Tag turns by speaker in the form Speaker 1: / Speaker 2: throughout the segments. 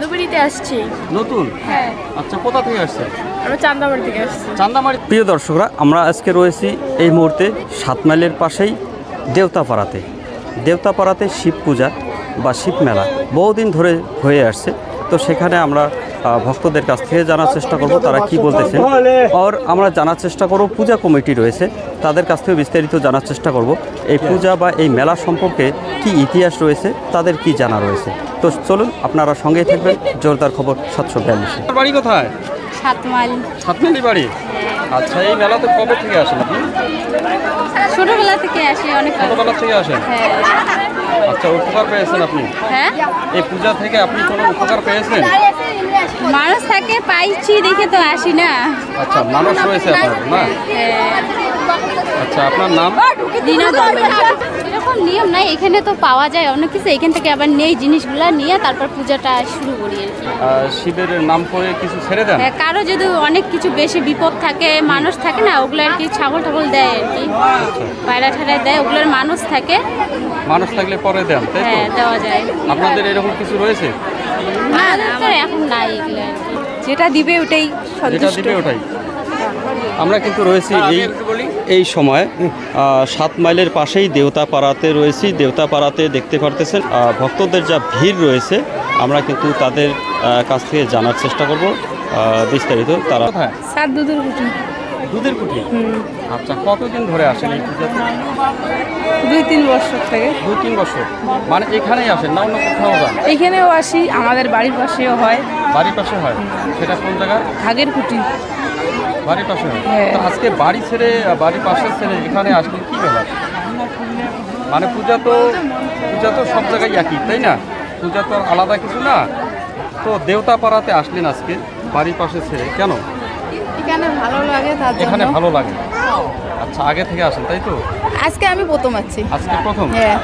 Speaker 1: আসছি।
Speaker 2: নতুন?
Speaker 1: হ্যাঁ।
Speaker 2: আচ্ছা কোথা থেকে আসছে
Speaker 1: আমরা চান্দামারি থেকে আসছি।
Speaker 2: চান্দামারি প্রিয় দর্শকরা আমরা আজকে রয়েছি এই মুহূর্তে সাত মাইলের পাশেই দেবতাপাড়াতে দেবতাপাড়াতে শিব পূজা বা শিব মেলা। বহুদিন ধরে হয়ে আসছে। তো সেখানে আমরা ভক্তদের কাছ থেকে জানার চেষ্টা করব তারা কি বলতেছেন আর আমরা জানার চেষ্টা করব পূজা কমিটি রয়েছে তাদের কাছ থেকে বিস্তারিত জানার চেষ্টা করব। এই পূজা বা এই মেলা সম্পর্কে কি ইতিহাস রয়েছে তাদের কি জানা রয়েছে। তো চলুন আপনারা সঙ্গেই থাকবেন জোরদার খবর সাতশো বিয়াল্লিশে। বাড়ি কোথায়?
Speaker 1: সাত মাইল
Speaker 2: বাড়ি? আচ্ছা এই মেলাতে কবে থেকে আসেন আপনি
Speaker 1: ছোটবেলা থেকে আসি অনেক
Speaker 2: ছোটবেলা থেকে আসেন
Speaker 1: হ্যাঁ।
Speaker 2: আচ্ছা উপকার পেয়েছেন আপনি?
Speaker 1: হ্যাঁ?
Speaker 2: এই পূজা থেকে আপনি কোনো উপকার পেয়েছেন?
Speaker 1: মানুষ থাকে পাইছি দেখে তো আসি না।
Speaker 2: আচ্ছা মানুষ রয়েছে আপনার না। আচ্ছা আপনার নাম?
Speaker 1: এরকম নিয়ম নাই এখানে তো পাওয়া যায় অনেক কিছু এখান থেকে আবার নেই জিনিসগুলা নিয়ে তারপর পূজাটা শুরু করি আর
Speaker 2: শিবের নাম করে কিছু ছেড়ে দেন?
Speaker 1: হ্যাঁ, কারও যদি অনেক কিছু বেশি বিপদ থাকে মানুষ থাকে না ওগুলো আর কি ছাগল টাগল দেয় আর কি। পায়রা ঠাড়া দেয় ওগুলোর মানুষ থাকে।
Speaker 2: মানুষ থাকলে পরে দেন
Speaker 1: হ্যাঁ দেওয়া যায়।
Speaker 2: আপনাদের এরকম কিছু রয়েছে?
Speaker 1: না না এখন নাই এগুলো আর কি।
Speaker 3: যেটা দিবে ওটাই
Speaker 2: যেটা দিবে ওটাই। আমরা কিন্তু রয়েছি এই এই সময় সাত মাইলের পাশেই দেওতাপাড়াতে রয়েছি। দেওতাপাড়াতে দেখতে পারতেছেন আহ, ভক্তদের যা ভিড় রয়েছে আমরা কিন্তু তাদের আহ, কাছ থেকে জানার চেষ্টা করব। আহ, বিস্তারিত তারা
Speaker 3: সাত দুধের কুটি
Speaker 2: দুধের কুঠি আচ্ছা কতদিন ধরে আসেন এই পূজাতে?
Speaker 3: দুই তিন বছর থেকে।
Speaker 2: দু তিন বছর। মানে এখানেই আসেন না অন্য কোথাও যান?
Speaker 3: এখানেও আসি আমাদের বাড়ির পাশেও হয়।
Speaker 2: বাড়ির পাশে হয়? সেটা কোন জায়গায়
Speaker 3: ঘাগের কুটি
Speaker 2: বাড়ির পাশে হয়?
Speaker 3: হ্যাঁ।
Speaker 2: তো আজকে বাড়ি ছেড়ে বাড়ির পাশে ছেড়ে এখানে আসলে কী ব্যাপার? মানে পূজা তো পূজা তো সব জায়গায় একই তাই না? পূজা তো আলাদা কিছু না। তো দেওতা পাড়াতে আসলেন আজকে বাড়ির পাশে ছেড়ে। কেন?
Speaker 4: এখানে ভালো লাগে তার
Speaker 2: এখানে ভালো লাগে। আচ্ছা আগে থেকে আসেন তাই তো?
Speaker 4: আজকে আমি প্রথম আছি।
Speaker 2: আজকে প্রথম?
Speaker 4: হ্যাঁ।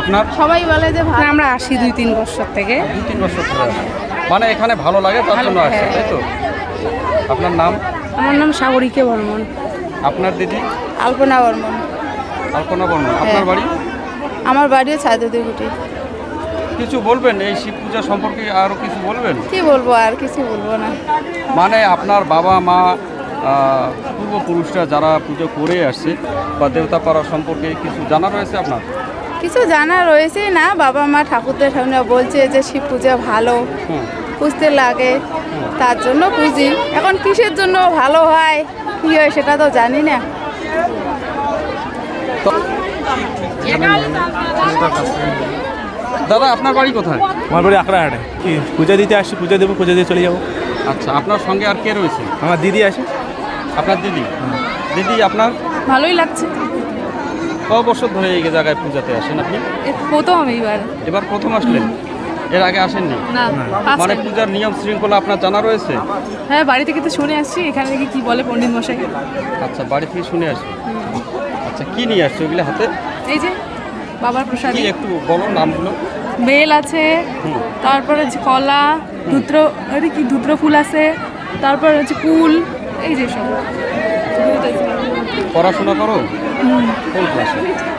Speaker 2: আপনার?
Speaker 4: সবাই বলে যে ভালো
Speaker 3: আমরা আসি দুই তিন বছর থেকে।
Speaker 2: দু তিন বছর ধরে আসেন। মানে এখানে ভালো লাগে তার জন্য আসছেন তাই তো? আপনার নাম?
Speaker 3: আমার নাম সাগরিকে বর্মন।
Speaker 2: আপনার দিদি?
Speaker 4: আলপনা বর্মন।
Speaker 2: কল্পনা বর্মন। আপনার
Speaker 4: হ্যাঁ।
Speaker 2: বাড়ি?
Speaker 4: আমার বাড়িও ছাদুদের গুটি
Speaker 2: কিছু বলবেন? এই শিব পূজা সম্পর্কে আরও কিছু বলবেন?
Speaker 4: কি বলব আর কিছু বলব না।
Speaker 2: মানে আপনার বাবা মা পূর্বপুরুষরা যারা পুজো করে আসছে বা দেবতাপাড়া সম্পর্কে কিছু জানা রয়েছে আপনার?
Speaker 4: কিছু জানা রয়েছে না বাবা মা ঠাকুরদের সামনে বলছে যে শিব পূজা ভালো পুজতে লাগে তার জন্য পুজি। এখন কিসের জন্য ভালো হয় কি হয় সেটা তো জানি না।
Speaker 2: দাদা আপনার বাড়ি কোথায়?
Speaker 5: আমার বাড়ি আকড়াহাটে কি পূজা দিতে আসছি পূজা দেবো পূজা দিয়ে চলে যাব।
Speaker 2: আচ্ছা আপনার সঙ্গে আর কে রয়েছে?
Speaker 5: আমার দিদি আছে।
Speaker 2: আপনার দিদি? দিদি আপনার?
Speaker 3: ভালোই লাগছে।
Speaker 2: ক বছর ধরে এই জায়গায় পূজাতে আসেন আপনি?
Speaker 3: প্রথম এইবার।
Speaker 2: এবার প্রথম আসলেন? এর আগে আসেননি?
Speaker 3: না
Speaker 2: মানে পূজার নিয়ম শৃঙ্খলা আপনার জানা রয়েছে?
Speaker 3: হ্যাঁ বাড়ি থেকে তো শুনে আসছি এখানে থেকে কি বলে পণ্ডিত মশাই
Speaker 2: আচ্ছা বাড়ি থেকে শুনে আসি আচ্ছা কি নিয়ে আসছো ওগুলো হাতে?
Speaker 3: এই যে বাবার প্রসাদ?
Speaker 2: একটু বলো নামগুলো।
Speaker 3: বেল আছে। তারপরে হচ্ছে কলা ধুত্র আরে কি ধুত্র ফুল আছে তারপর হচ্ছে কুল এই যে সব।
Speaker 2: পড়াশোনা করো? কোন ক্লাসে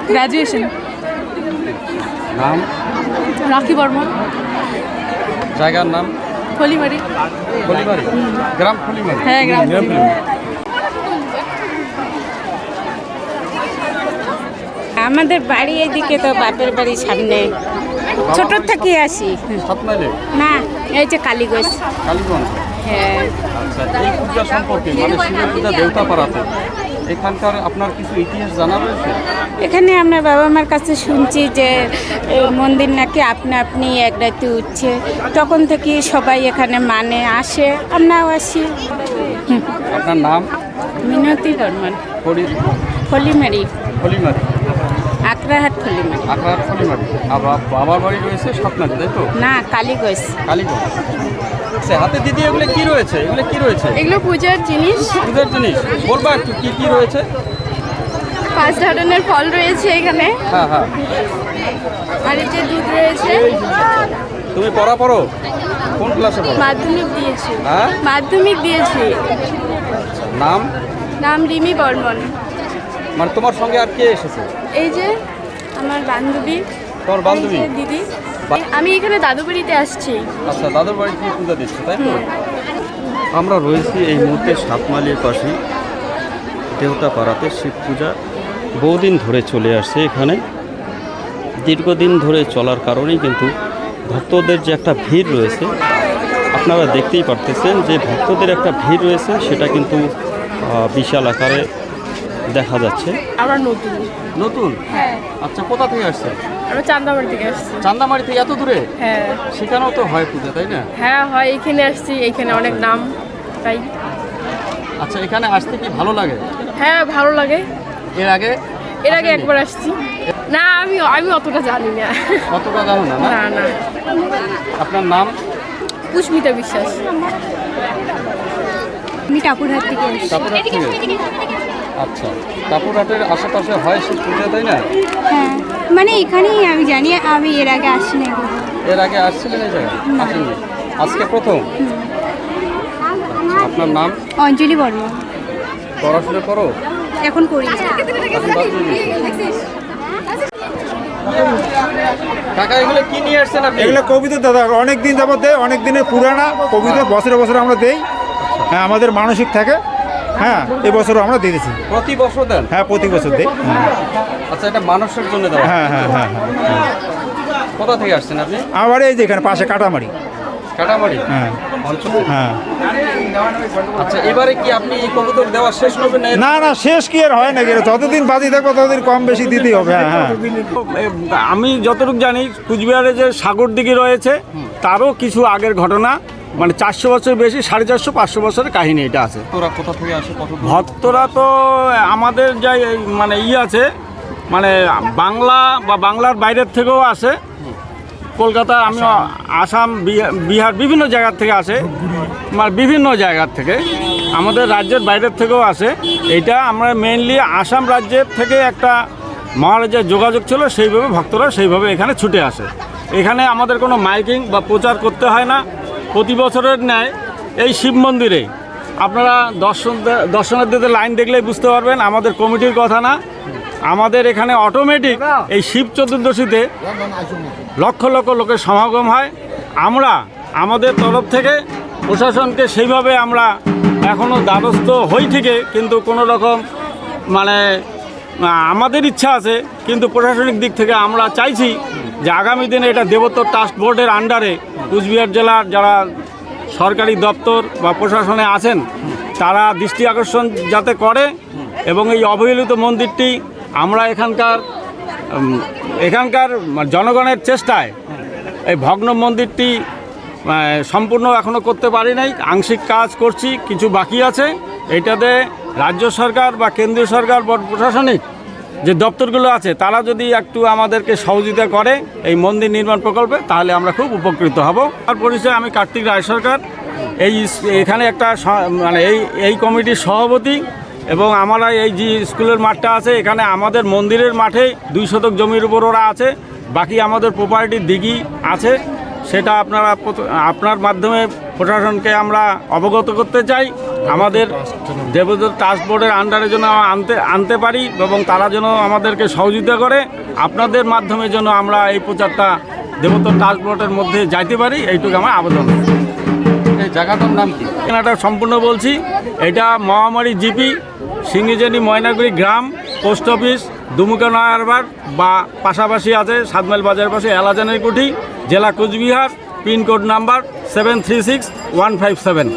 Speaker 3: গ্র্যাজুয়েশন
Speaker 2: নাম?
Speaker 3: রাখি বর্মন।
Speaker 2: জায়গার নাম?
Speaker 3: খলিমারি
Speaker 2: ফলিমারি গ্রাম ফলিমারি
Speaker 3: হ্যাঁ গ্রাম
Speaker 6: আমাদের বাড়ি এদিকে তো বাপের বাড়ির সামনে। ছোট থেকে আসি। না এই যে কালীগঞ্জ।
Speaker 2: কালীগঞ্জ?
Speaker 6: হ্যাঁ।
Speaker 2: আচ্ছা এই পূজা সম্পর্কে মানে শিবের পূজা দেবতা এখানকার আপনার কিছু ইতিহাস জানা রয়েছে?
Speaker 6: এখানে আমরা বাবা মার কাছে শুনছি যে মন্দির নাকি আপনা আপনি এক রাতে উঠছে। তখন থেকে সবাই এখানে মানে আসে আমরাও আসি।
Speaker 2: আপনার নাম?
Speaker 6: মিনতি বর্মন
Speaker 2: ফলি
Speaker 6: ফলিমারি।
Speaker 2: ফলিমারি।
Speaker 6: আকরাহাট ফলিমারি
Speaker 2: আখড়ার ফলিমারি আবার বাবার বাড়ি রয়েছে সাতমারি তাই তো?
Speaker 6: না কালীগঞ্জ।
Speaker 2: কালীগঞ্জ। আচ্ছা হাতে দিদি এগুলো কি রয়েছে? এগুলো কি রয়েছে?
Speaker 1: এগুলো পূজার জিনিস।
Speaker 2: পূজার জিনিস। বলবা একটু কি কি রয়েছে?
Speaker 1: পাঁচ ধরনের ফল রয়েছে এখানে।
Speaker 2: হ্যাঁ হ্যাঁ।
Speaker 1: আর এই যে দুধ রয়েছে।
Speaker 2: তুমি পড়া পড়ো? কোন ক্লাসে পড়ো?
Speaker 1: মাধ্যমিক দিয়েছি।
Speaker 2: হ্যাঁ?
Speaker 1: মাধ্যমিক দিয়েছি।
Speaker 2: নাম?
Speaker 1: নাম রিমি বর্মন।
Speaker 2: মানে তোমার সঙ্গে আর কে এসেছে?
Speaker 1: এই যে আমার বান্ধবী
Speaker 2: তোমার বান্ধবী?
Speaker 1: দিদি।
Speaker 3: আমি এখানে দাদু বাড়িতে আসছি।
Speaker 2: আচ্ছা দাদুর বাড়ি থেকে পূজা দিচ্ছে তাই তো? আমরা রয়েছি এই মুহূর্তে সাতমালির পাশে দেবতাপাড়াতে শিব পূজা। বহুদিন ধরে চলে আসছে এখানে। দীর্ঘদিন ধরে চলার কারণেই কিন্তু ভক্তদের যে একটা ভিড় রয়েছে আপনারা দেখতেই পারতেছেন যে ভক্তদের একটা ভিড় রয়েছে সেটা কিন্তু বিশাল আকারে দেখা যাচ্ছে।
Speaker 3: আমরা নতুন।
Speaker 2: নতুন?
Speaker 3: হ্যাঁ।
Speaker 2: আচ্ছা কোথা থেকে আসছে?
Speaker 3: আমরা চান্দাবাড়ি থেকে আসছি।
Speaker 2: চান্দামারি থেকে এত দূরে?
Speaker 3: হ্যাঁ।
Speaker 2: সেখানেও তো হয় পূজা তাই না?
Speaker 3: হ্যাঁ হয় এখানে আসছি এখানে অনেক নাম তাই।
Speaker 2: আচ্ছা এখানে আসতে কি ভালো লাগে?
Speaker 3: হ্যাঁ ভালো লাগে।
Speaker 2: এর আগে?
Speaker 3: এর আগে একবার আসছি। না আমি আমি অতটা জানি না।
Speaker 2: অতটা জানো না না?
Speaker 3: না
Speaker 2: আপনার নাম?
Speaker 3: পুষ্মিতা বিশ্বাস।
Speaker 1: আমি টাপুরহাট থেকে আসছি।
Speaker 2: আচ্ছা। কাপুরহাটের আশেপাশে হয় শিব পূজা তাই না?
Speaker 1: হ্যাঁ মানে এখানেই আমি জানি আমি এর আগে আসি না
Speaker 2: এর আগে আসছিলেন এই জায়গায়? আসেননি। আজকে প্রথম? আপনার নাম?
Speaker 1: অঞ্জলি বর্মা
Speaker 2: পড়াশোনা করো?
Speaker 1: এখন করি?
Speaker 2: কাকা এগুলো কি নিয়ে আসছেন আপনি?
Speaker 7: এগুলো কবিতা দাদা অনেক দিন যাবত দেয় অনেক দিনের পুরানা কবিতা বছরে বছরে আমরা দেই। হ্যাঁ আমাদের মানসিক থাকে। হ্যাঁ এবছরও আমরা দিয়ে দিচ্ছি
Speaker 2: প্রতি বছর দেন?
Speaker 7: হ্যাঁ প্রতি বছর দিই। হ্যাঁ
Speaker 2: আচ্ছা এটা মানুষের জন্য দেওয়া।
Speaker 7: হ্যাঁ হ্যাঁ হ্যাঁ হ্যাঁ।
Speaker 2: কোথা থেকে আসছেন আপনি?
Speaker 7: আমার এই যে এখানে পাশে কাটামারি।
Speaker 2: কাটামারি?
Speaker 7: হ্যাঁ। হ্যাঁ।
Speaker 2: আচ্ছা এবারে কি আপনি এই কবুতর দেওয়া শেষ করবেন না?
Speaker 7: না না শেষ কি আর হয় নাকি যতদিন বাজি থাকব ততদিন কম বেশি দিতেই হবে। হ্যাঁ হ্যাঁ।
Speaker 8: আমি যতটুকু জানি কুচবিহারে যে সাগর দিঘি রয়েছে তারও কিছু আগের ঘটনা। মানে চারশো বছর বেশি সাড়ে চারশো পাঁচশো বছরের কাহিনী এটা আছে।
Speaker 2: তোরা কোথা থেকে আসে কত দূর?
Speaker 8: ভক্তরা তো আমাদের যে এই মানে ই আছে মানে বাংলা বা বাংলার বাইরের থেকেও আসে। কলকাতা আমি আসাম বিহা- বিহার বিভিন্ন জায়গার থেকে আসে। মানে বিভিন্ন জায়গার থেকে। আমাদের রাজ্যের বাইরের থেকেও আসে। এটা আমরা মেইনলি আসাম রাজ্যের থেকে একটা মহারাজের যোগাযোগ ছিল সেইভাবে ভক্তরা সেইভাবে এখানে ছুটে আসে। এখানে আমাদের কোনো মাইকিং বা প্রচার করতে হয় না। প্রতি বছরের ন্যায় এই শিব মন্দিরে। আপনারা দর্শন দর্শনার্থীদের লাইন দেখলেই বুঝতে পারবেন, আমাদের কমিটির কথা না। আমাদের এখানে অটোমেটিক এই শিব চতুর্দশীতে লক্ষ লক্ষ লোকের সমাগম হয়। আমরা আমাদের তরফ থেকে প্রশাসনকে সেইভাবে আমরা এখনও দ্বারস্থ হই থেকে কিন্তু কোনো রকম মানে আমাদের ইচ্ছা আছে, কিন্তু প্রশাসনিক দিক থেকে আমরা চাইছি যে আগামী দিনে এটা দেবত্ব ট্রাস্ট বোর্ডের আন্ডারে কুচবিহার জেলার যারা সরকারি দপ্তর বা প্রশাসনে আছেন, তারা দৃষ্টি আকর্ষণ যাতে করে এবং এই অবহেলিত মন্দিরটি আমরা এখানকার এখানকার জনগণের চেষ্টায় এই ভগ্ন মন্দিরটি সম্পূর্ণ এখনও করতে পারি নাই। আংশিক কাজ করছি, কিছু বাকি আছে। এটাতে রাজ্য সরকার বা কেন্দ্রীয় সরকার প্রশাসনিক যে দপ্তরগুলো আছে, তারা যদি একটু আমাদেরকে সহযোগিতা করে এই মন্দির নির্মাণ প্রকল্পে, তাহলে আমরা খুব উপকৃত হব। তার পরিচয় আমি কার্তিক রায় সরকার। এই এখানে একটা মানে এই এই কমিটির সভাপতি এবং আমরা এই যে স্কুলের মাঠটা আছে, এখানে আমাদের মন্দিরের মাঠে দুই শতক জমির উপর ওরা আছে। বাকি আমাদের প্রপার্টির দিঘি আছে। সেটা আপনারা আপনার মাধ্যমে প্রশাসনকে আমরা অবগত করতে চাই। আমাদের দেবদূত ট্রাস্ট বোর্ডের আন্ডারে যেন আনতে আনতে পারি এবং তারা যেন আমাদেরকে সহযোগিতা করে আপনাদের মাধ্যমে যেন আমরা এই প্রচারটা দেবদূত ট্রাস্ট বোর্ডের মধ্যে যাইতে পারি এইটুকু আমার আবেদন।
Speaker 2: জায়গাটার নাম কি?
Speaker 8: ঠিকানাটা সম্পূর্ণ বলছি এটা মহামারী জিপি সিঙ্গিজানি ময়নাগুড়ি গ্রাম পোস্ট অফিস দুমুকা নয়ারবার বা পাশাপাশি আছে সাতমাইল বাজারের পাশে এলাজানের কুঠি জেলা Cooch Behar pin code number seven three six one five seven.